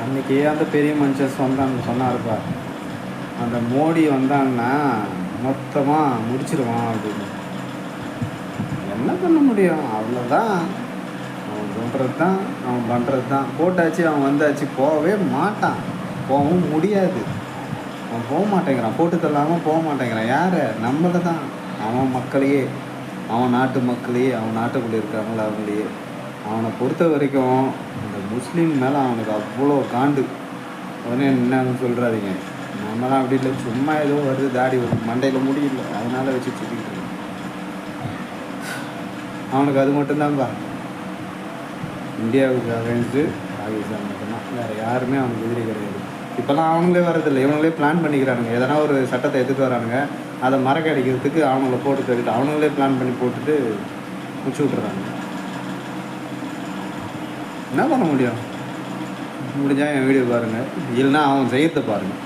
அன்னைக்கே அந்த பெரிய மனுஷன் சொன்னான் சொன்னார்ப்பா அந்த மோடி வந்தான்னா மொத்தமாக முடிச்சிருவான் அப்படின்னு. என்ன பண்ண முடியும்? அவ்வளோதான் அவன் சொல்கிறது தான் அவன் பண்ணுறது தான் போட்டாச்சு அவன் வந்தாச்சு போகவே மாட்டான். போகவும் முடியாது. அவன் போக மாட்டேங்கிறான். போட்டு தள்ளாமல் போக மாட்டேங்கிறான். யார்? நம்மளை தான். அவன் மக்களையே. அவன் நாட்டு மக்களையே. அவன் நாட்டுக்குள்ளே இருக்காங்கள அவங்களையே. அவனை பொறுத்த வரைக்கும் இந்த முஸ்லீம் மேலே அவனுக்கு அவ்வளோ காண்டு. உடனே என்னன்னு சொல்கிறாதீங்க நம்மலாம் அப்படி இல்லை. சும்மா ஏதோ வருது. தாடி வரும். மண்டையில் முடியல அதனால் வச்சு சுற்றிக்கிட்டு இருக்கேன் அவனுக்கு அது மட்டும்தான்பா. இந்தியாவுக்கு அகைன்ஸ்டு பாகிஸ்தான் மட்டும்தான். வேறு யாருமே அவனுக்கு எதிரி கிடையாது. இப்போல்லாம் அவங்களே வரதில்லை இவங்களே பிளான் பண்ணிக்கிறானுங்க. எதனா ஒரு சட்டத்தை எடுத்துகிட்டு வரானுங்க. அதை மறக்கடிக்கிறதுக்கு அவங்கள போட்டு தள்ளிட்டு அவங்களே பிளான் பண்ணி போட்டுட்டு முடிச்சு விட்றாங்க என்ன பண்ண முடியும்? முடிஞ்சால் என் வீடியோ பாருங்கள் இல்லைன்னா அவன் செய்யறதை பாருங்கள்